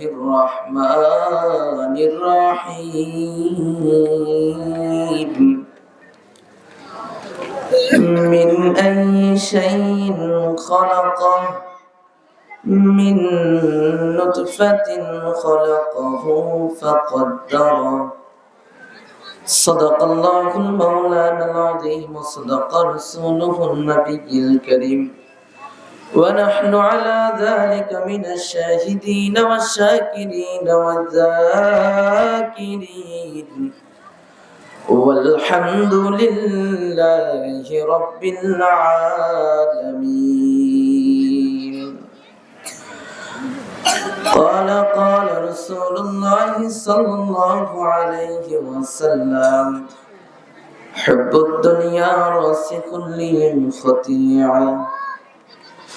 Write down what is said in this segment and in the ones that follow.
الرحمن الرحيم. من أي شيء خلقه؟ من نطفة خلقه فقدره. صدق الله المولانا العظيم وصدق رسوله النبي الكريم. ونحن على ذلك من الشاهدين والشاكرين والذاكرين. والحمد لله رب العالمين. قال قال رسول الله صلى الله عليه وسلم حب الدنيا راس كل خطيئة.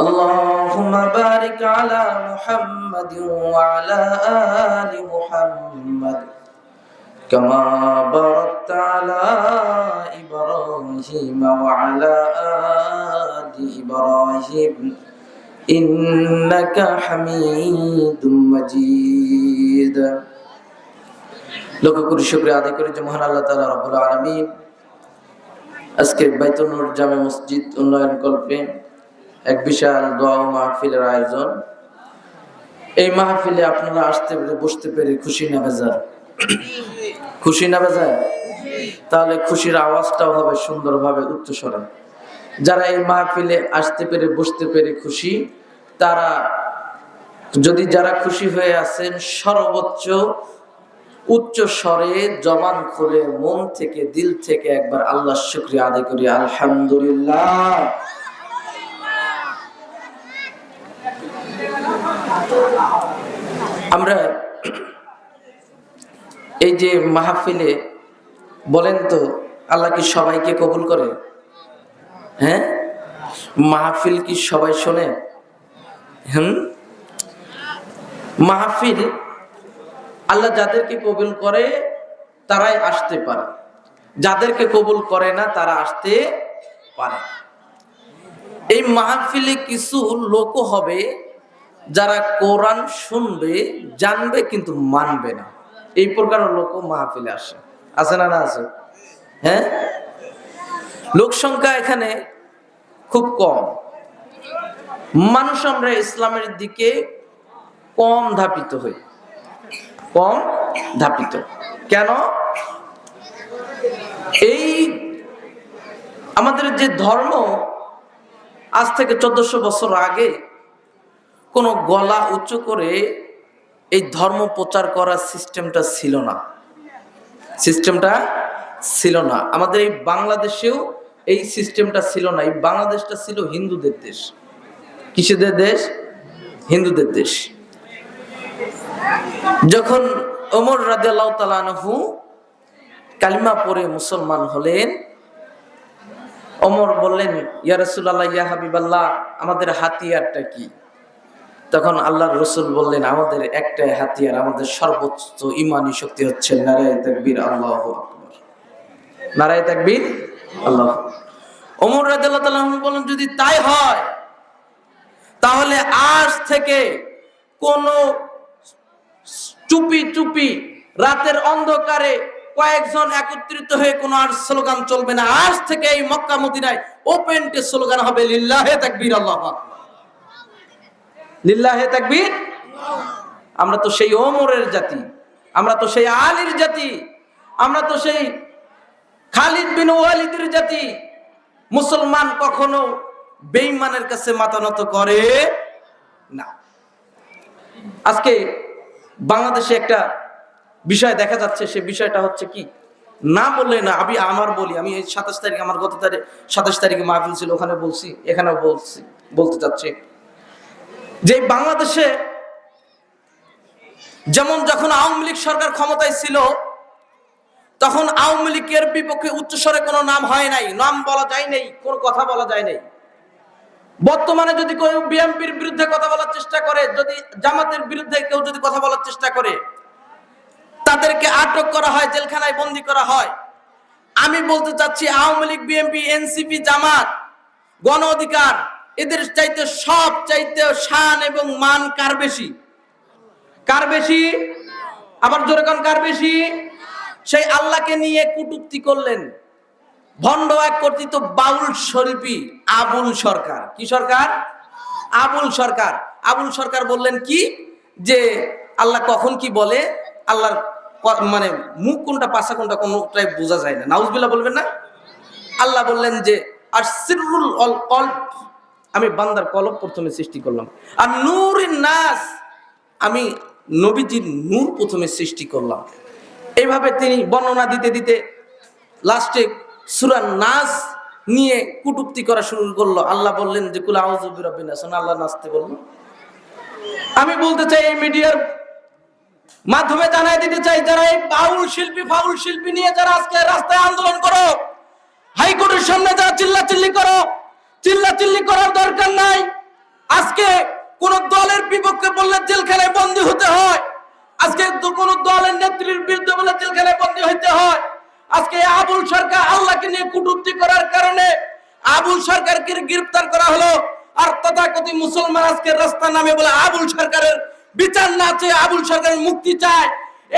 اللهم بارك على محمد وعلى آل محمد كما باركت على إبراهيم وعلى آل إبراهيم إنك حميد مجيد লক্ষ্য করি শুক্রিয়া আদায় করি যে মহান আল্লাহ তালা রবুল আলমিন আজকে বাইতুনুর জামে মসজিদ উন্নয়ন কল্পে এক বিশাল দোয়া মাহফিলের আয়োজন। এই মাহফিলে আপনারা আসতে পেরে, বসতে পেরে খুশি না বেজার? খুশি না বেজায় তাহলে খুশির আওয়াজটাও হবে সুন্দরভাবে উচ্চস্বরে। যারা এই মাহফিলে আসতে পেরে, বসতে পেরে খুশি, তারা যদি যারা খুশি হয়ে আছেন, সর্বোচ্চ উচ্চ স্বরে জবান খুলে মন থেকে, দিল থেকে একবার আল্লাহ শুক্রিয়া আদায় করি। আলহামদুলিল্লাহ। আমরা এই যে মাহফিলে বলেন তো, আল্লাহ কি সবাইকে কবুল করে? হ্যাঁ? মাহফিল কি সবাই শোনে? হুম? মাহফিল আল্লাহ যাদেরকে কবুল করে, তারাই আসতে পারে। যাদেরকে কবুল করে না, তারা আসতে পারে এই মাহফিলে কিছু লোক হবে যারা কোরআন শুনবে, জানবে কিন্তু মানবে না। এই প্রকার লোক মাহফিলে আসে। আছে না না আছে? হ্যাঁ? লোক সংখ্যা এখানে খুব কম। মানুষ আমরা ইসলামের দিকে কম ধাপিত হই। কম ধাপিত। কেন? এই আমাদের যে ধর্ম, আজ থেকে চোদ্দশো বছর আগে কোনো গলা উঁচু করে এই ধর্ম প্রচার করার সিস্টেমটা ছিল না। সিস্টেমটা ছিল না। আমাদের এই বাংলাদেশেও এই সিস্টেমটা ছিল না। এই বাংলাদেশটা ছিল হিন্দুদের দেশ। কিসেদের দেশ? হিন্দুদের দেশ। যখন ওমর রাজিয়াল্লাহ তালানহু কালিমা পরে মুসলমান হলেন, ওমর বললেন, ইয়া রাসূলুল্লাহ, ইয়া হাবিবাল্লাহ, আমাদের হাতিয়ারটা কি? তখন আল্লাহর রসুল বললেন, আমাদের একটাই হাতিয়ার, আমাদের সর্বোচ্চ ইমানি শক্তি হচ্ছে নারায় তাকবীর, আল্লাহ নারায় তাকবীর, আল্লাহ ওমর আনহু বলেন, যদি তাই হয়, তাহলে আজ থেকে কোন চুপি চুপি রাতের অন্ধকারে কয়েকজন একত্রিত হয়ে কোন আর স্লোগান চলবে না। আজ থেকে এই মক্কা মদিনায় ওপেন স্লোগান হবে, লিল্লাহে তাকবীর, আল্লাহু আকবার। লিল্লাহে তাকবীর? আমরা তো সেই ওমরের জাতি, আমরা তো সেই আলীর জাতি, আমরা তো সেই খালিদ বিন ওয়ালিদের জাতি। মুসলমান কখনো বেঈমানের কাছে মাথা নত করে না। আজকে বাংলাদেশে একটা বিষয় দেখা যাচ্ছে, সে বিষয়টা হচ্ছে কি? না বললে না, আমি আমার বলি, আমি এই সাতাশ তারিখ, আমার গত তারিখ, সাতাশ তারিখে মাহফিল ছিল, ওখানে বলছি, এখানেও বলছি, বলতে চাচ্ছি। যে বাংলাদেশে যেমন যখন আওয়ামী লীগ সরকার ক্ষমতায় ছিল, তখন আওয়ামী লীগের বিপক্ষে উচ্চস্বরে কোনো নাম হয় নাই। নাম বলা যায় নাই, কোনো কথা বলা যায় নাই। বর্তমানে যদি কেউ বিএনপির বিরুদ্ধে কথা বলার চেষ্টা করে, যদি জামাতের বিরুদ্ধে কেউ যদি কথা বলার চেষ্টা করে, তাদেরকে আটক করা হয়, জেলখানায় বন্দি করা হয়। আমি বলতে চাচ্ছি, আওয়ামী লীগ, বিএনপি, এনসিপি, জামাত, গণ অধিকার এদের চাইতে সব চাইতে শান এবং মান কার বেশি? কার বেশি? আবার জোরে কোন, কার বেশি? সেই আল্লাহকে নিয়ে কুটুক্তি করলেন। ভণ্ড এক কর্তৃত্ব বাউল শরীফি আবুল সরকার। কি সরকার? আবুল সরকার। আবুল সরকার বললেন কি? যে আল্লাহ কখন কি বলে, আল্লাহর মানে মুখ কোনটা, পাশা কোনটা, কোনটাই বোঝা যায় না। নাউজবিল্লাহ বলবেন না? আল্লাহ বললেন যে আর সিরুল অল আমি বান্দার কলব প্রথমে সৃষ্টি করলাম। আর নূরিন নাস, আমি নবীজির নূর প্রথমে সৃষ্টি করলাম। এইভাবে তিনি বর্ণনা দিতে দিতে লাস্টে সুরা নাস নিয়ে কুটুক্তি করা শুরু করল। আল্লাহ বললেন যে, কুলা আউজুবির রব্বিনাস আল্লাহ নাচতে বলল। আমি বলতে চাই, এই মিডিয়ার মাধ্যমে জানাই দিতে চাই, যারা এই বাউল শিল্পী, ফাউল শিল্পী নিয়ে যারা আজকে রাস্তায় আন্দোলন করো, হাইকোর্টের সামনে যারা চিল্লা চিল্লি করো চিল্লা চিল্লি করার দরকার নাই। আজকে কোন দলের বিপক্ষে বললে জেলখানায় বন্দী হতে হয়। আজকে কোন দলের নেত্রীর বিরুদ্ধে বলে জেলখানায় বন্দী হইতে হয়। আজকে আবুল সরকার আল্লাহকে নিয়ে কুটুক্তি করার কারণে আবুল সরকারকে গ্রেফতার করা হলো। আর তথাকথিত মুসলমান আজকে রাস্তা নামে বলে আবুল সরকারের বিচার না চেয়ে আবুল সরকারের মুক্তি চায়।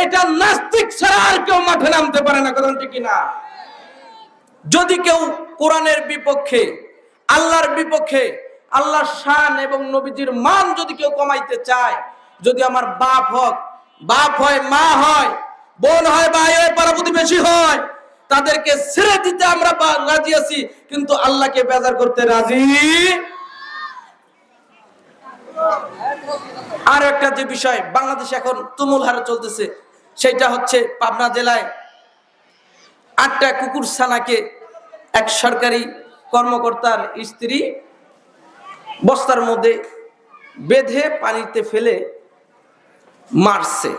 এটা নাস্তিক ছাড়া আর কেউ মাঠে নামতে পারে না, কথা ঠিক না যদি কেউ কোরআনের বিপক্ষে আল্লাহর বিপক্ষে, আল্লাহর শান এবং নবীজির মান যদি কেউ কমাইতে চায়, যদি আমার বাপ হোক, বাপ হয়, মা হয়, বোন হয়, ভাই হয় পাড়া প্রতিবেশী হয়, তাদেরকে ছেড়ে দিতে আমরা রাজি আছি, কিন্তু আল্লাহকে বেজার করতে রাজি? আর একটা যে বিষয়, বাংলাদেশে এখন তুমুল হারে চলতেছে, সেটা হচ্ছে পাবনা জেলায় আটটা কুকুর ছানাকে এক সরকারি কর্মকর্তার স্ত্রী বস্তার মধ্যে বেঁধে পানিতে ফেলে মারছে।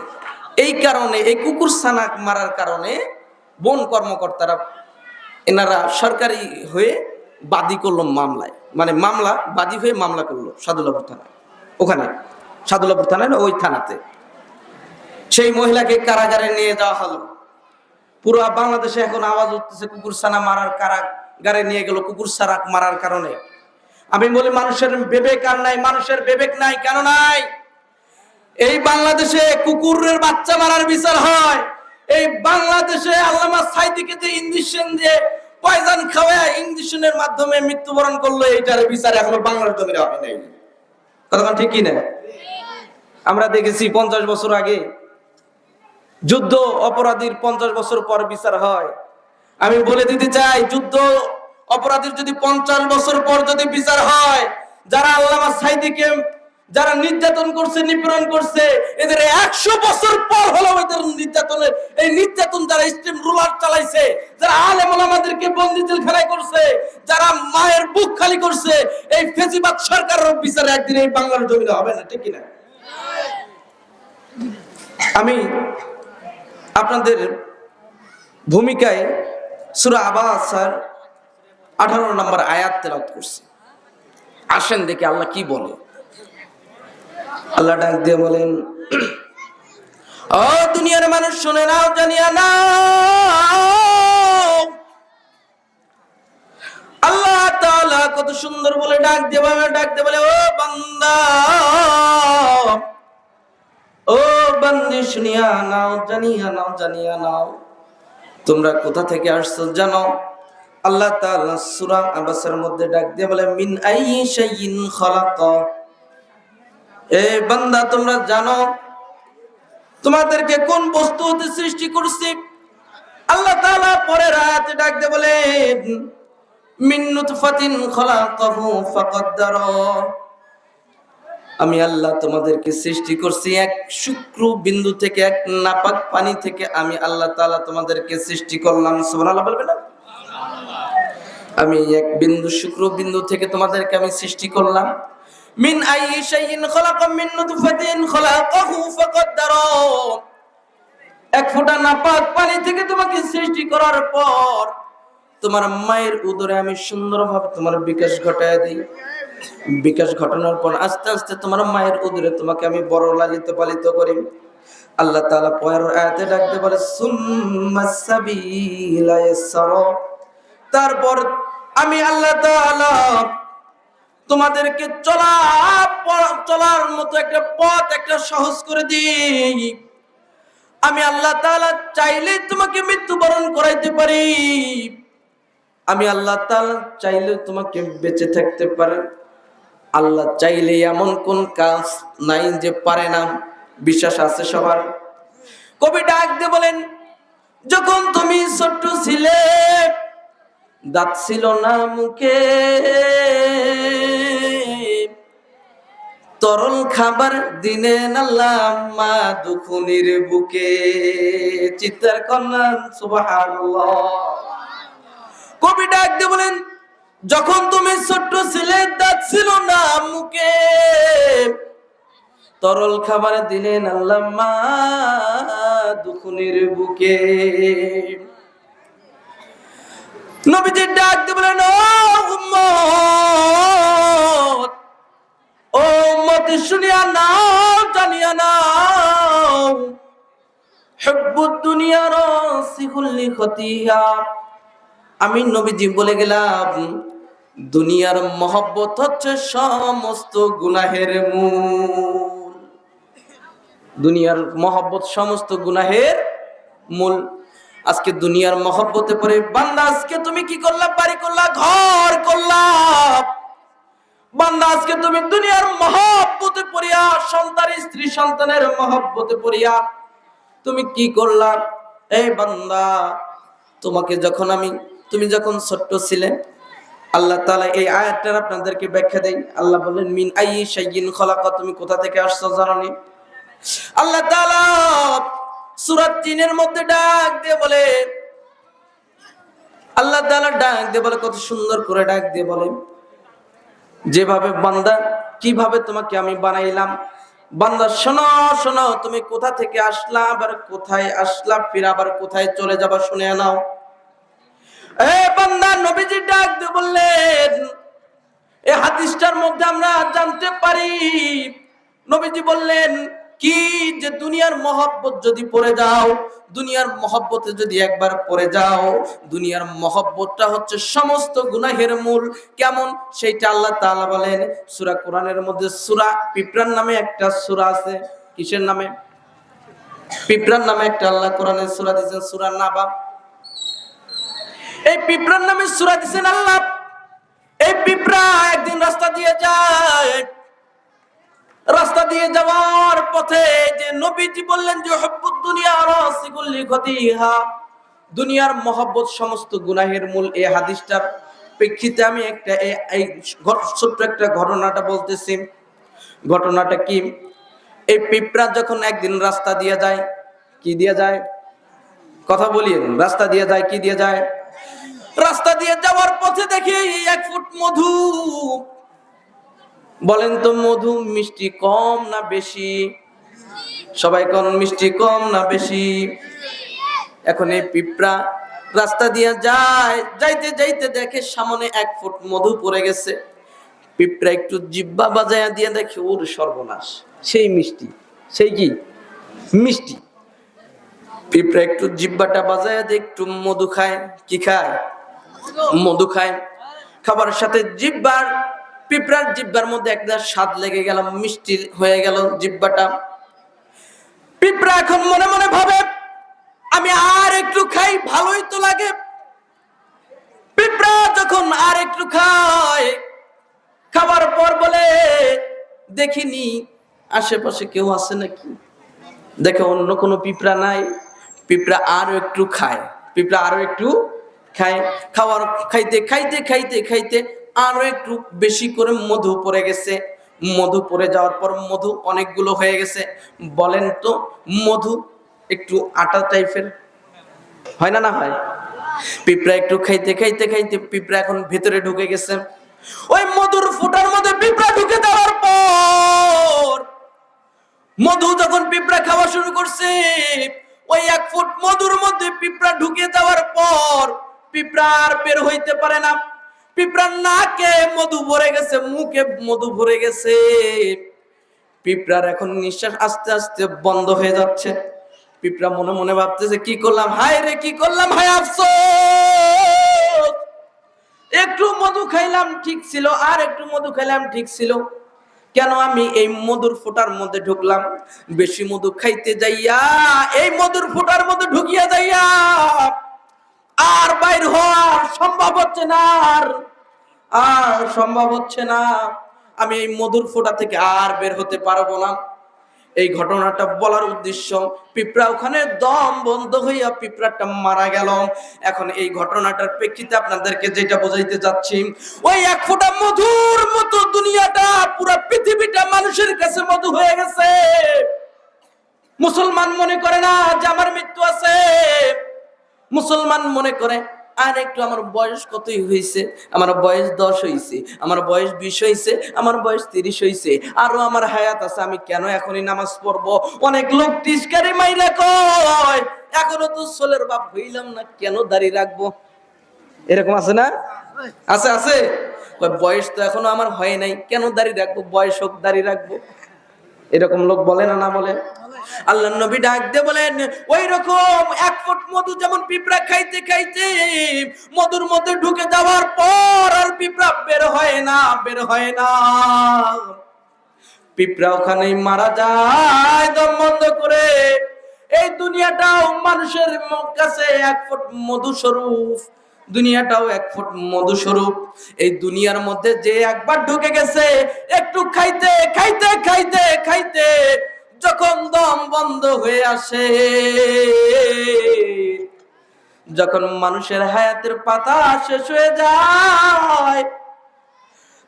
এই কারণে, এই কুকুর ছানা মারার কারণে বন কর্মকর্তারা, এনারা সরকারি হয়ে বাদী করল মামলায়। মানে মামলা, বাদী হয়ে মামলা করল সাদুল্লাপুর থানায়। ওখানে, সাদুল্লাপুর থানায় না, ওই থানাতে। সেই মহিলাকে কারাগারে নিয়ে যাওয়া হলো। পুরো বাংলাদেশে এখন আওয়াজ উঠতেছে কুকুর সানা মারার কারাগারে নিয়ে গেল, কুকুর সারা মারার কারণে। আমি বলি, মানুষের বিবেক আর নাই, মানুষের বিবেক নাই, কেন নাই? এই বাংলাদেশে কুকুরের বাচ্চা মারার বিচার হয়। এই বাংলাদেশে আল্লামা সাইদিকে যে ইঞ্জেকশন যে পয়জন খাওয়ায় ইঞ্জেকশনের মাধ্যমে মৃত্যুবরণ করল, এইটার বিচার এখনও বাংলার হবে নাই। কথা ঠিক কি না আমরা দেখেছি, পঞ্চাশ বছর আগে যুদ্ধ অপরাধীর পঞ্চাশ বছর পর বিচার হয়। আমি বলে দিতে চাই, যুদ্ধ অপরাধীর যদি পঞ্চাশ বছর পর যদি বিচার হয়, যারা আল্লামা সাইদিকে, যারা নির্যাতন করছে, নিপীড়ন করছে, এদের একশো বছর পর হলো এদের নির্যাতনের। এই নির্যাতন যারা স্টিম রুলার চালাইছে, যারা আলেম আমাদেরকে বন্দি জেলখানায় করছে, যারা মায়ের বুক খালি করছে, এই ফেজিবাদ সরকারের বিচারে একদিন এই বাংলার জমিনে হবে না, ঠিক কিনা? আমি আপনাদের ভূমিকায় সুরা আবাস স্যার, আঠারো নম্বর আয়াত তেলাওয়াত করছি। আসেন দেখে আল্লাহ কি বলে। আল্লাহ ডাক দিয়ে বলেন, ও দুনিয়ার মানুষ, শুনে নাও, জানিয়া নাও। আল্লাহ তাআলা কত সুন্দর বলে ডাক দিয়ে ডাক দিয়ে বলে, ও বান্দা, ও বান্দি, শুনিয়া নাও, জানিয়া নাও জানিয়া নাও। তোমরা কোথা থেকে আসছো জানো? আল্লাহ তাআলা সূরা আবাসের মধ্যে ডাক দিয়ে বলে, মিন আইয়ি শাইইন খালাকা? এ বান্দা, তোমরা জানো, তোমাদেরকে কোন বস্তু হতে সৃষ্টি করছি? আল্লাহ তাআলা পরের আয়াতে ডাক দিয়ে বলে, মিন নুতফাতিন খালাকাহু ফাকাদ্দারা আমি আল্লাহ তোমাদেরকে সৃষ্টি করছি এক শুক্র বিন্দু থেকে এক নাপাক পানি থেকে আমি আল্লাহ তালা তোমাদেরকে সৃষ্টি করলাম। সুবহানাল্লাহ বলবে না? আমি এক বিন্দু শুক্র বিন্দু থেকে তোমাদেরকে আমি সৃষ্টি করলাম। মিন আইয়ি শাইইন খালাকা মিন নুতফাতিন খালাকাহু এক ফোঁটা নাপাক পানি থেকে তোমাকে সৃষ্টি করার পর তোমার মায়ের উদরে আমি সুন্দরভাবে তোমার বিকাশ ঘটায় দিই। বিকাশ ঘটানোর পর আস্তে আস্তে তোমার মায়ের উদরে তোমাকে আমি বড় লালিত পালিত করি। আল্লাহ তাআলা পয়ের আয়াতে ডাকতে পারে তারপর আমি আল্লাহ তোমাদেরকে চলা চলার মতো একটা পথ, একটা সহজ করে দিই। আমি আল্লাহ তাআলা চাইলে তোমাকে মৃত্যুবরণ করাইতে পারি। আমি আল্লাহ তাআলা চাইলে তোমাকে বেঁচে থাকতে পারে। আল্লাহ চাইলে এমন কোন কাজ নাই যে পারে না। বিশ্বাস আছে সবার? কবি ডাক দিয়ে বলেন, যখন তুমি ছোট্ট ছিলে, দাঁত ছিল না মুখে। তরল খাবার দিনে নাল্লাম মা দুখুনির বুকে। চিত্তার কন্যা সুবহানাল্লাহ। কবি ডাক দিয়ে বলেন যখন তুমি ছোট্ট ছিলে দাঁত ছিল না মুখে। তরল খাবার দিলেন আল্লাহ মা দুখুনির বুকে। নবীজি ডাক বলেন, ও উম্মত শুনিয়া নাও, জানিয়া নাও। হুব্বুদ দুনিয়া রাসিকুল লিখতিয়া আমি নবীজি বলে গেলাম দুনিয়ার মহব্বত হচ্ছে সমস্ত গুনাহের মূল। দুনিয়ার মহব্বত সমস্ত গুনাহের মূল। আজকে দুনিয়ার মহব্বতে পড়ে বান্দা, আজকে তুমি কি করলা? বাড়ি করলা, ঘর করলা। বান্দা, আজকে তুমি দুনিয়ার মহব্বতে পড়িয়া, সন্তান, স্ত্রী, সন্তানের মহব্বতে পড়িয়া তুমি কি করলা? এই বান্দা, তোমাকে যখন আমি, তুমি যখন ছোট্ট ছিলে আল্লাহ তালা এই আয়াতটার আপনাদেরকে ব্যাখ্যা দেয়। আল্লাহ বলেন, মিন আইয়ি শাইইন খলাকা তুমি কোথা থেকে আসছো জানোনি? আল্লাহ তাআলা সূরা 3 এর মধ্যে ডাক দিয়ে বলে, আল্লাহ তাআলা ডাক দিয়ে বলে, কত সুন্দর করে ডাক দিয়ে বলে। যেভাবে বান্দা, কীভাবে তোমাকে আমি বানাইলাম। বান্দা, শোনো শোনো, তুমি কোথা থেকে আসলা, আবার কোথায় আসলা, ফির আবার কোথায় চলে যাবা শুনে নাও। এ বান্দা ডাক দিয়ে বললেন এই হাদিসটার মধ্যে আমরা জানতে পারি। নবীজি বললেন, কি যে দুনিয়ার মহব্বত যদি পড়ে যাও, দুনিয়ার মহব্বতে যদি একবার যাও, দুনিয়ার মহব্বতটা হচ্ছে সমস্ত গুনাহের মূল। কেমন? সেইটা আল্লাহ তাআলা বলেন, সূরা কোরআনের মধ্যে সূরা পিপরান নামে একটা সূরা আছে। কিসের নামে? পিপরান নামে একটা আল্লাহ কোরআনের সূরা দিয়েছেন, সূরা নাবা। এই পিঁপড়ার নামে সুরা দিছেন আল্লাহ। এই পিঁপড়া একদিন রাস্তা দিয়ে যায়। রাস্তা দিয়ে যাওয়ার পথে যে নবীজি বললেন যে, হব্বুদ দুনিয়া রাসিকুল্লি গতিহা দুনিয়ার মহব্বত সমস্ত গুনাহের মূল এই হাদিসটার প্রেক্ষিতে আমি একটা এই- ছোট্ট একটা ঘটনাটা বলতেছি। ঘটনাটা কি? এই পিঁপড়া যখন একদিন রাস্তা দিয়ে যায়, কি দিয়ে যায়? কথা বলিয়েন রাস্তা দিয়ে যায়, কি দিয়ে যায়? রাস্তা দিয়ে যাওয়ার পথে দেখি এক ফুট মধু। বলেন তো মধু মিষ্টি কম না বেশি? সবাই কোন মিষ্টি কম না বেশি? এখন এই পিঁপড়া রাস্তা দিয়ে যায়, যাইতে যাইতে দেখে সামনে এক ফুট মধু পড়ে গেছে। পিঁপড়া একটু জিব্বা বাজায়া দিয়ে দেখে, ওর সর্বনাশ, সেই মিষ্টি, সেই কি? মিষ্টি। পিঁপড়া একটু জিব্বাটা বাজায়া দিয়ে একটু মধু খায়, কি খায়? মধু খায়। খাবারের সাথে জিব্বার, পিঁপড়ার জিব্বার মধ্যে একটা স্বাদ লেগে গেল, মিষ্টি হয়ে গেল জিব্বাটা। পিঁপড়া এখন মনে মনে ভাবে, আমি আর একটু খাই, ভালোই তো লাগে। পিঁপড়া যখন আর একটু খায়, খাবার পর বলে, দেখিনি, আশেপাশে কেউ আছে নাকি? দেখে, অন্য কোনো পিঁপড়া নাই। পিঁপড়া আরও একটু খায়। পিঁপড়া আরও একটু খায়, খাওয়ার, খাইতে খাইতে খাইতে খাইতে আরও একটু বেশি করে মধু পড়ে গেছে। মধু পড়ে যাওয়ার পর মধু অনেকগুলো হয়ে গেছে। বলেন তো, মধু একটু আটা টাইপের? হয় না না হয়? পিঁপড়া একটু খাইতে খাইতে খাইতে পিঁপড়া এখন ভেতরে ঢুকে গেছে। ওই মধুর ফুটার মধ্যে পিঁপড়া ঢুকে দেওয়ার পর মধু যখন পিঁপড়া খাওয়া শুরু করছে, ওই এক ফুট মধুর মধ্যে পিঁপড়া ঢুকে যাওয়ার পর পিঁপড়া আর বের হইতে পারে না। পিঁপড়ার নাকে মধু ভরে গেছে, মুখে মধু ভরে গেছে। পিঁপড়ার এখন নিঃশ্বাস আস্তে আস্তে বন্ধ হয়ে যাচ্ছে। পিঁপড়া মনে মনে ভাবতেছে, কি করলাম? হায় রে, কি করলাম? হায় আফসোস! একটু মধু খাইলাম, ঠিক ছিল। আর একটু মধু খাইলাম, ঠিক ছিল। কেন আমি এই মধুর ফোটার মধ্যে ঢুকলাম? বেশি মধু খাইতে যাইয়া, এই মধুর ফোটার মধ্যে ঢুকিয়া যাইয়া আর বাইর হওয়ার সম্ভব হচ্ছে না, আর আর সম্ভব হচ্ছে না। আমি এই মধুর ফোটা থেকে আর বের হতে পারব না। এই ঘটনাটা বলার উদ্দেশ্য, পিঁপড়া ওখানে দম বন্ধ হইয়া পিঁপড়াটা মারা গেল। এখন এই ঘটনাটার প্রেক্ষিতে আপনাদেরকে যেটা বোঝাইতে যাচ্ছি, ওই এক ফোঁটা মধুর মতো দুনিয়াটা, পুরো পৃথিবীটা মানুষের কাছে মধু হয়ে গেছে। মুসলমান মনে করে না যে আমার মৃত্যু আছে। মুসলমান মনে করে, আর, একটু আমার বয়স কতই হয়েছে আমার বয়স দশ হয়েছে আমার বয়স বিশ হয়েছে আমার বয়স তিরিশ হয়েছে আরও আমার হায়াত আছে, আমি কেন এখনই নামাজ পড়ব? অনেক লোক টিসকারি মাইরা কয়, এখনও তো সোলের বাপ হইলাম না, কেন দাড়ি রাখব? এরকম আছে না? আছে আছে? বয়স তো এখনও আমার হয় নাই, কেন দাড়ি রাখব? বয়স হোক, দাড়ি রাখব। এরকম লোক বলে না না বলে? আল্লাহ নবী ডাক দিয়ে বলেন ওই রকম এক ফুট মধু যেমন পিঁপড়া খাইতে খাইতে মধুর মধ্যে ঢুকে যাওয়ার পর আর পিঁপড়া বের হয় না, বের হয় না। পিঁপড়া ওখানেই মারা যায়, দম বন্ধ করে। এই দুনিয়াটাও মানুষের কাছে এক ফুট মধু স্বরূপ। দুনিয়াটাও এক ফুট মধু স্বরূপ। এই দুনিয়ার মধ্যে যে একবার ঢুকে গেছে, একটু খাইতে খাইতে খাইতে খাইতে যখন দম বন্ধ হয়ে আসে, যখন মানুষের হায়াতের পাতা শেষ হয়ে যায়,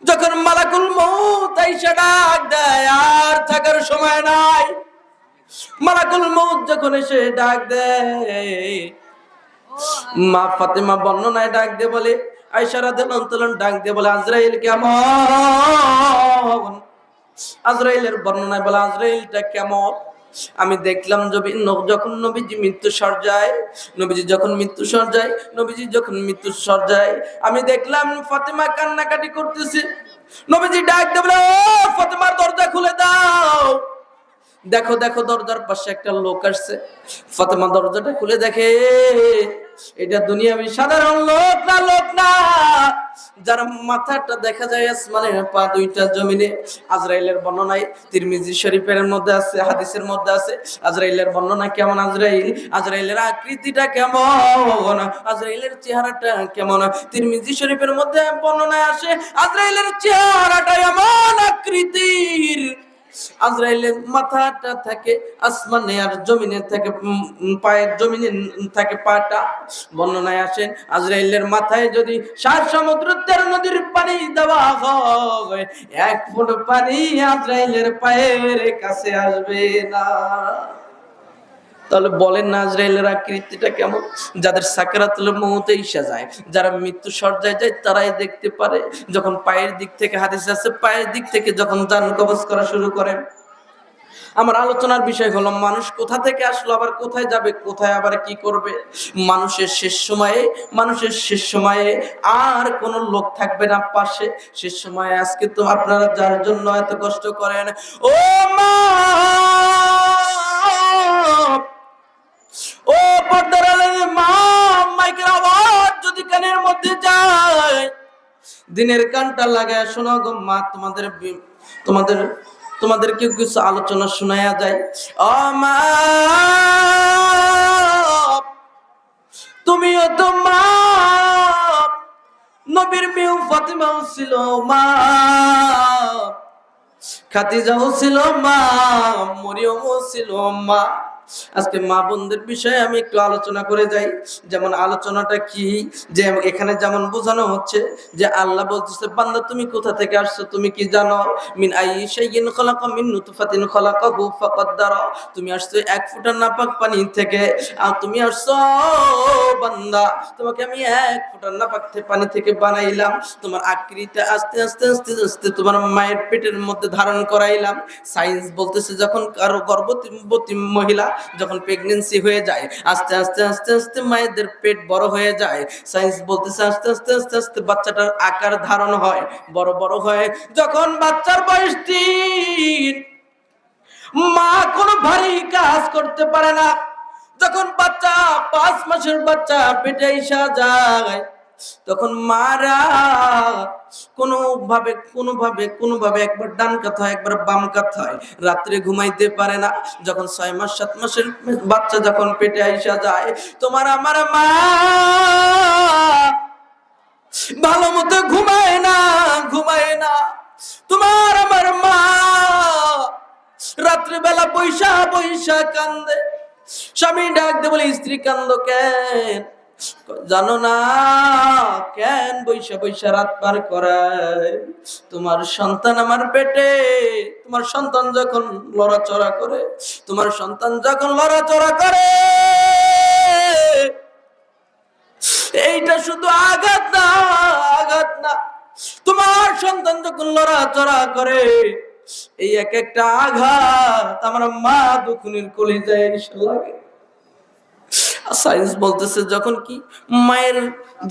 যখন মালাকুল ডাক দেয়, আর থাকার সময় নাই। মালাকুল মৌত যখন এসে ডাক দেয়, মা ফাতেমা বর্ণনায় ডাক দিয়ে বলে আয়সা রাদিয়াল্লাহু তাআলা ডাক দিয়ে বলে, আজরাইল কেমন? আজরাইলের বর্ণনায় বলে, আজরাইলটা কেমন? আমি দেখলাম যখন নবীজি মৃত্যু সর্জায় নবীজি যখন মৃত্যু সর্জায় নবীজি যখন মৃত্যু সর্জায় আমি দেখলাম ফাতেমা কান্নাকাটি করতেছে। নবীজি ডাক দেবলে ও, ফাতেমার দরজা খুলে দাও। দেখো দেখো, দরজার পাশে একটা লোক আসছে। ফাতেমা দরজাটা খুলে দেখে, এটা দুনিয়াবি সাধারণ লোক না লোক না। যার মাথাটা দেখা যায় আসমানের পা দুইটা জমিনে, আজরাইলের বর্ণনায় তিরমিজি শরীফের মধ্যে আছে, হাদিসের মধ্যে আছে, আজরাইলের বর্ণনা কেমন, আজরাইল? আজরাইলের আকৃতিটা কেমন? আজরাইলের চেহারাটা কেমন? তিরমিজি শরীফের মধ্যে বর্ণনায় আসে, আজরাইলের চেহারাটা এমন আকৃতির। আজরাইলের মাথাটা থাকে, আসমানে আর জমিনে থাকে পায়ের জমিনে থাকে পাটা। বর্ণনায় আসেন আজরাইলের মাথায় যদি সাত সমুদ্র তেরো নদীর পানি দেওয়া হয়, এক ফুট পানি আজরাইলের পায়ের কাছে আসবে না। তাহলে বলেন নাজরাইলের আকৃতিটা কেমন? যাদের সাকরাতুল মৌতে ইসা যায় যারা মৃত্যু সজ্জায় যায়, তারাই দেখতে পারে। যখন পায়ের দিক থেকে হাদিস আছে, পায়ের দিক থেকে যখন যান কবজ করা শুরু করেন। আমার আলোচনার বিষয় হলো, মানুষ কোথা থেকে আসলো, আবার কোথায় যাবে, কোথায় আবার কি করবে? মানুষের শেষ সময়ে, মানুষের শেষ সময়ে আর কোনো লোক থাকবে না পাশে। শেষ সময়ে আজকে তো আপনারা যার জন্য এত কষ্ট করেন, ও মা! ও পর্দার মা মাইকের আওয়াজ যদি কানের মধ্যে যায়, দিনের কানটা লাগায় শোনো গো মা, তোমাদের তোমাদের তোমাদেরকে কিছু আলোচনা শোনায়া যায়। ও মা, তুমিও তো মা, নবীর মেয়ে ফাতিমাও ছিল মা, খাদিজাও ছিল মা, মরিয়মও ছিল মা। আজকে মা বোনদের বিষয়ে আমি একটু আলোচনা করে যাই। যেমন আলোচনাটা কি? যে এখানে যেমন বোঝানো হচ্ছে যে আল্লাহ বলতেছে, বান্দা, তুমি কোথা থেকে আসছো? তুমি কি জানো? মিন আই শাইইন খলাকা, মিন নুতফাতিন খলাকাহু ফাকদ্দারা তুমি আসছো এক ফুটা নাপাক পানি থেকে। আর তুমি আসছো বান্দা, তোমাকে আমি এক ফুটা নাপাক পানি থেকে বানাইলাম। তোমার আকৃতি আস্তে আস্তে আস্তে আস্তে তোমার মায়ের পেটের মধ্যে ধারণ করাইলাম। সায়েন্স বলতেছে, যখন কারও গর্ভবতী মহিলা যখন প্রেগনেন্সি হয়ে যায়, আস্তে আস্তে আস্তে আস্তে মায়েদের পেট বড় হয়ে যায়। সায়েন্স বলতেছে, আস্তে আস্তে আস্তে আস্তে বাচ্চাটার আকার ধারণ হয়, বড় বড় হয়। যখন বাচ্চার বয়স তিন, মা কোনো ভারী কাজ করতে পারে না। যখন বাচ্চা পাঁচ মাসের বাচ্চা পেটে ইসা যায় তখন মারা কোনো ভাবে কোনো ভাবে কোনো ভাবে একবার ডান হয় একবার বাম কাত রাত্রে ঘুমাইতে পারে না। যখন ছয় মাস, সাত মাসের বাচ্চা যখন পেটে আইসা যায়, তোমার আমার মা ভালো মতো ঘুমায় না ঘুমায় না। তোমার আমার মা রাত্রিবেলা বৈশা বৈশা কান্দে। স্বামী ডাক দে বলে, স্ত্রী কান্দ কেন? জানো না কেন বৈশা বৈশা রাত পার করায়? তোমার সন্তান আমার পেটে, তোমার সন্তান যখন লড়াচড়া করে, তোমার সন্তান যখন লড়াচড়া করে, এইটা শুধু আঘাত না আঘাত না। তোমার সন্তান যখন লড়াচড়া করে, এই এক একটা আঘাত আমার মা দুখুনির কলিজায় লাগে। সায়েন্স বলতেছে যখন কি মায়ের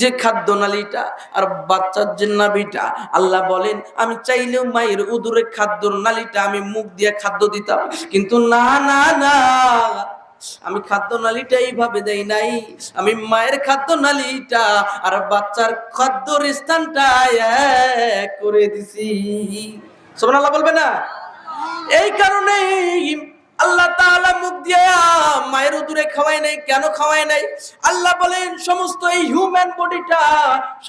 যে খাদ্য নালীটা আর বাচ্চার যে নাভিটা, আল্লাহ বলেন, আমি চাইলেও মায়ের উদুরে খাদ্য নালীটা আমি মুখ দিয়ে খাদ্য দিতাম, কিন্তু না না না, আমি খাদ্য নালীটা এইভাবে দেই নাই। আমি মায়ের খাদ্য নালীটা আর বাচ্চার খাদ্যর স্থানটা করে দিছি। সোমান আল্লাহ বলবে না? এই কারণে আল্লাহ তাআলা মুখ দিয়ে মায়ের উদুরে খাওয়াই নাই, কেন খাওয়াই নাই? আল্লাহ বলেন, সমস্ত এই হিউম্যান বডিটা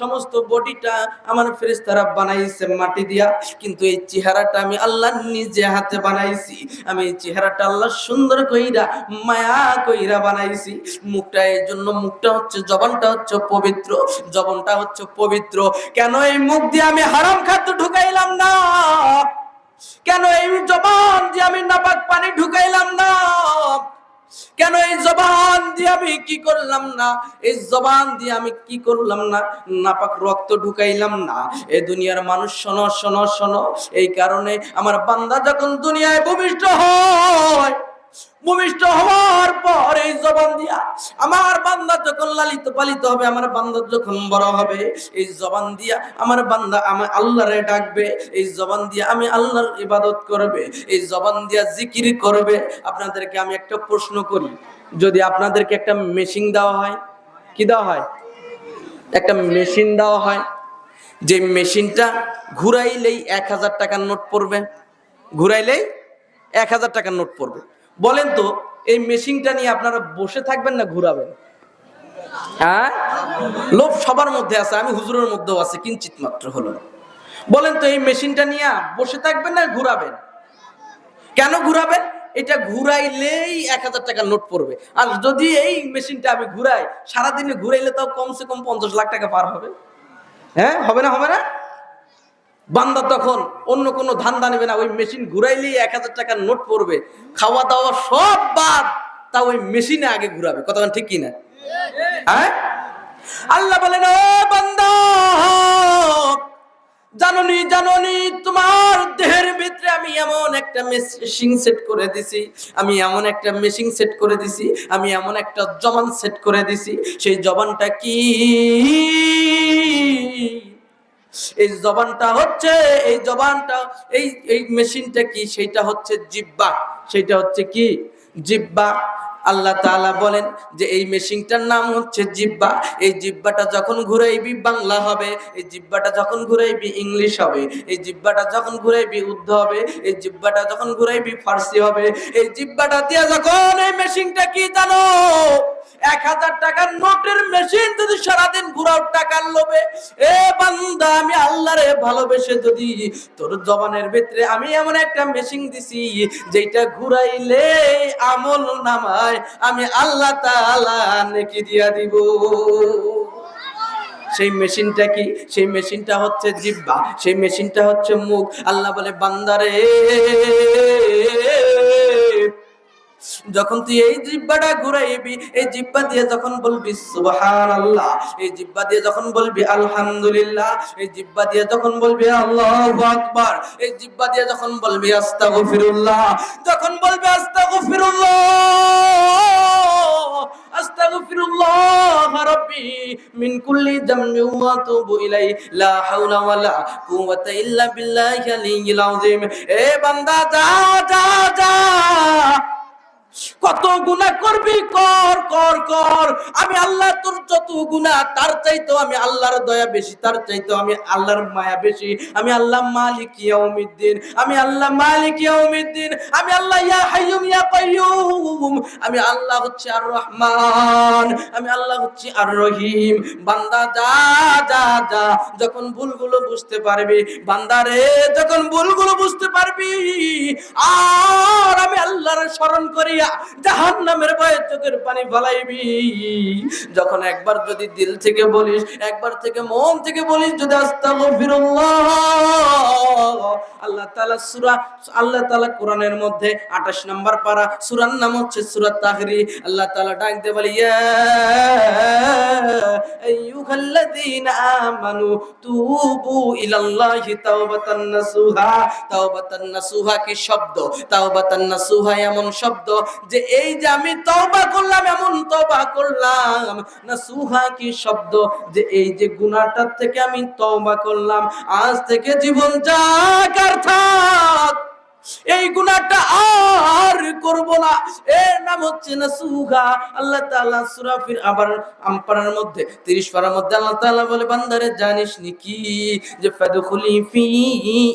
সমস্ত বডিটা আমার ফেরেশতারা বানাইছে মাটি দিয়া, কিন্তু এই চেহারাটা আমি আল্লাহ নিজে হাতে বানাইছি। আমি এই চেহারাটা আল্লাহ সুন্দর কইরা, মায়া কইরা বানাইছি। মুখটা, এই জন্য মুখটা হচ্ছে, জবানটা হচ্ছে পবিত্র, জবানটা হচ্ছে পবিত্র। কেন এই মুখ দিয়ে আমি হারাম খাদ্য ঢুকাইলাম না? কেন এই জবান দিয়ে আমি নাপাক পানি ঢুকাইলাম না? কেন এই জবান দিয়ে আমি কি করলাম না? এই জবান দিয়ে আমি কি করলাম না? নাপাক রক্ত ঢুকাইলাম না। এ দুনিয়ার মানুষ, শোনো শোনো শোনো। এই কারণে আমার বান্দা যখন দুনিয়ায় ভূমিষ্ঠ হয় ভূমিষ্ঠ হওয়ার পর এই জবান দিয়া আমার বান্দা যখন লালিত পালিত হবে, আমার বান্দা যখন বড় হবে, এই জবান দিয়া আমার বান্দা আমার আল্লাহরে ডাকবে, এই জবান দিয়া আমি আল্লাহর ইবাদত করবে, এই জবান দিয়া জিকির করবে। আপনাদেরকে আমি একটা প্রশ্ন করি, যদি আপনাদেরকে একটা মেশিন দেওয়া হয়, কি দেওয়া হয়? একটা মেশিন দেওয়া হয়, যে মেশিনটা ঘুরাইলেই এক হাজার টাকার নোট পড়বে, ঘুরাইলেই এক হাজার টাকার নোট পড়বে। বলেন তো, এই মেশিনটা নিয়ে আপনারা বসে থাকবেন না ঘুরাবেন? হ্যাঁ? লোভ সবার মধ্যে আছে, আমি হুজুরের মধ্যেও আছে, কিঞ্চিত মাত্র হলো বলেন তো, এই মেশিনটা নিয়ে বসে থাকবেন না ঘুরাবেন? কেন ঘুরাবেন? এটা ঘুরাইলেই এক হাজার টাকার নোট পড়বে। আর যদি এই মেশিনটা আমি ঘুরাই, সারাদিনে ঘুরাইলে তাও কমসে কম পঞ্চাশ লাখ টাকা পার হবে। হ্যাঁ? হবে না হবে না? বান্দা তখন অন্য কোনো ধান্দা নেবে না, ওই মেশিন ঘুরাইলেই এক হাজার টাকার নোট পড়বে। খাওয়া দাওয়া সব বাদ, তা ওই মেশিনে আগে ঘুরাবে। কথা ঠিক কিনা হ্যাঁ? আল্লাহ বলেন ও বান্দা, জাননি জাননি, তোমার দেহের ভিতরে আমি এমন একটা মেশিন সেট করে দিছি, আমি এমন একটা মেশিন সেট করে দিছি, আমি এমন একটা জবান সেট করে দিছি, সেই জবানটা কি? এই জবানটা হচ্ছে, এই জবানটা, এই এই মেশিনটা কি? সেটা হচ্ছে জিব্বা সেটা হচ্ছে কি? জিব্বা আল্লাহ তাআলা বলেন যে এই মেশিনটার নাম হচ্ছে জিব্বা এই জিব্বাটা যখন ঘুরাইবি, বাংলা হবে। এই জিব্বাটা যখন ঘুরাইবি, ইংলিশ হবে। এই জিব্বাটা যখন ঘুরাইবি, উর্দু হবে। এই জিব্বাটা যখন ঘুরাইবি, ফার্সি হবে। এই জিব্বাটা দিয়ে যখন এই মেশিনটা কি জানো? এক হাজার টাকার নোটের মেশিন যদি সারাদিন ঘুরাও টাকার লোভে, এ বান্দা, আমি আল্লাহরে ভালোবেসে যদি তোর জবানের ভিতরে আমি এমন একটা মেশিন দিছি যেটা ঘুরাইলে আমল নামায় আমি আল্লাহ নেকি দিয়া দিব। সেই মেশিনটা কি? সেই মেশিনটা হচ্ছে জিব্বা সেই মেশিনটা হচ্ছে মুখ। আল্লাহ বলে বান্দারে যখন তুই এই জিব্বাটা ঘুরাইবি, এই জিব্বা দিয়ে যখন বলবি সুবহান আল্লাহ এই জিব্বা দিয়ে যখন বলবি, আলহামদুলিল্লাহ এই জিব্বা দিয়ে যখন বলবি, আল্লাহু আকবার এই জিব্বা দিয়ে যখন বলবি, আস্তাগফিরুল্লাহ যখন বলবি, আস্তাগফিরুল্লাহ আস্তাগফিরুল্লাহ রাব্বি মিন কুল্লি যামবি ওয়া আতুবু ইলাই লা হাওলা ওয়ালা কুওয়াতা ইল্লা বিল্লাহি আলিয়্যিল আযীম এ বান্দা, যা যা যা কত গুনাহ করবি? কর কর কর। আমি আল্লাহ তোর যত গুনাহ, তার চাইতো আমি আল্লাহর দয়া বেশি, তার চাইতো আমি আল্লাহর মায়া বেশি। আমি আল্লাহ মালিক ইয়াউমিদ্দিন, আমি আল্লাহ মালিক ইয়াউমিদ্দিন, আমি আল্লাহ ইয়া হাইয়ুম ইয়া কাইয়ুম। আমি আল্লাহ হচ্ছে আর রহমান আমি আল্লাহ হচ্ছে আর রহিম বান্দা যা যা যা, যখন ভুলগুলো বুঝতে পারবি বান্দারে যখন ভুলগুলো বুঝতে পারবি, আর আমি আল্লাহর স্মরণ করিয়া জাহান ভয়ে চোখের পানি ফলাইবি। যখন একবার যদি দিল থেকে বলিস, একবার থেকে মন থেকে বলিস, যদি আল্লাহ তাআলা সূরা, আল্লাহ তাআলা কোরআনের মধ্যে 28 নম্বর পারা, সূরার নাম হচ্ছে সূরা তাহরি। আল্লাহ তাআলা ডাক দিয়ে বলে আমানু তুবু ইলাল্লাহি তাওবাতান নাসুহা। তাওবাতান নাসুহা কি শব্দ? তাওবাতান নাসুহা এমন শব্দ যে এই যে আমি তওবা করলাম, এমন তওবা করলাম। না, সুহা কি শব্দ? যে এই যে গুনাহটার থেকে আমি তওবা করলাম, আজ থেকে জীবন যাক আর থাক। এই গুনাহটা আর করব না। এর নাম হচ্ছে না সুগা আল্লাহ তাআলা সূরা ফির আবার আমপারার মধ্যে 30 পারার মধ্যে আল্লাহ তাআলা বলে, বান্দারে জানিস নি কি যে, ফাদখুলি ফি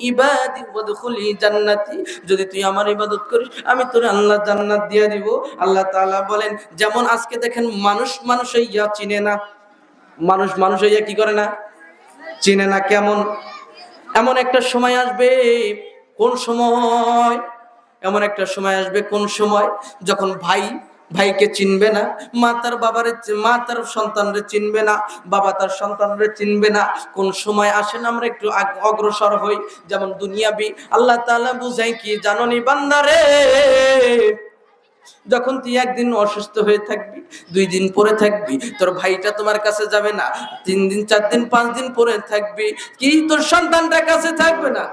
ইবাদি ওয়াদখুলি জান্নাতি। যদি তুই আমার ইবাদত করিস, আমি তোর আল্লাহ জান্নাত দিয়ে দিব। আল্লাহ তাআলা বলেন, যেমন আজকে দেখেন মানুষ মানুষ ইয়া চিনে না। মানুষ মানুষ ইয়া কি করে না? চিনে না কেমন? এমন একটা সময় আসবে কোন সময়? এমন একটা সময় আসবে, কোন সময়? যখন ভাই, ভাইকে চিনবে না, মা তার বাবারে, মা তার সন্তানরে চিনবে না, বাবা তার সন্তানরে চিনবে না, কোন সময় আসেন আমরা একটু অগ্রসর হই। যেমন দুনিয়াবি, আল্লাহ তাআলা বুঝাই কি, জাননি বান্দারে যখন তুই একদিন অসুস্থ হয়ে থাকবি, দুই দিন পরে থাকবি, তোর ভাইটা তোমার কাছে যাবে না, তিন দিন, চার দিন, পাঁচ দিন পরে থাকবি, কি তোর সন্তানটা কাছে থাকবে না?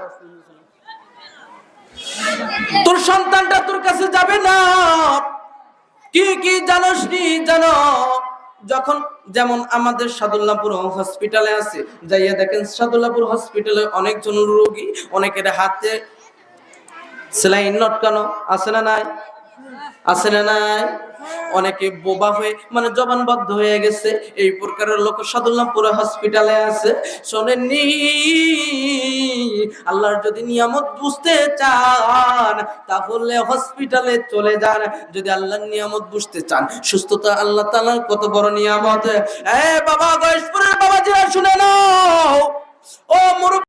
তোর সন্তানটা তোর কাছে যাবে না। কি কি জানোস নি, জানো? যখন যেমন আমাদের সাদুল্লাপুর হসপিটালে আছে, যাইয়া দেখেন সাদুল্লাপুর হসপিটালে অনেকজন রোগী, অনেকের হাতে সেলাইন লটকানো, আছে না নাই? আছে না নাই? অনেকে বোবা হয়ে মানে জবানবদ্ধ হয়ে গেছে। এই প্রকারের লোক সাদুল্লাপুর হসপিটালে আছে। শোনেননি? আল্লাহর যদি নিয়ামত বুঝতে চান, তাহলে হসপিটালে চলে যান। যদি আল্লাহর নিয়ামত বুঝতে চান, সুস্থতা আল্লাহ তাআলার কত বড় নিয়ামত। এ বাবা, গয়েশপুরের বাবা জিরা শুনে নাও। ও মুরব্বী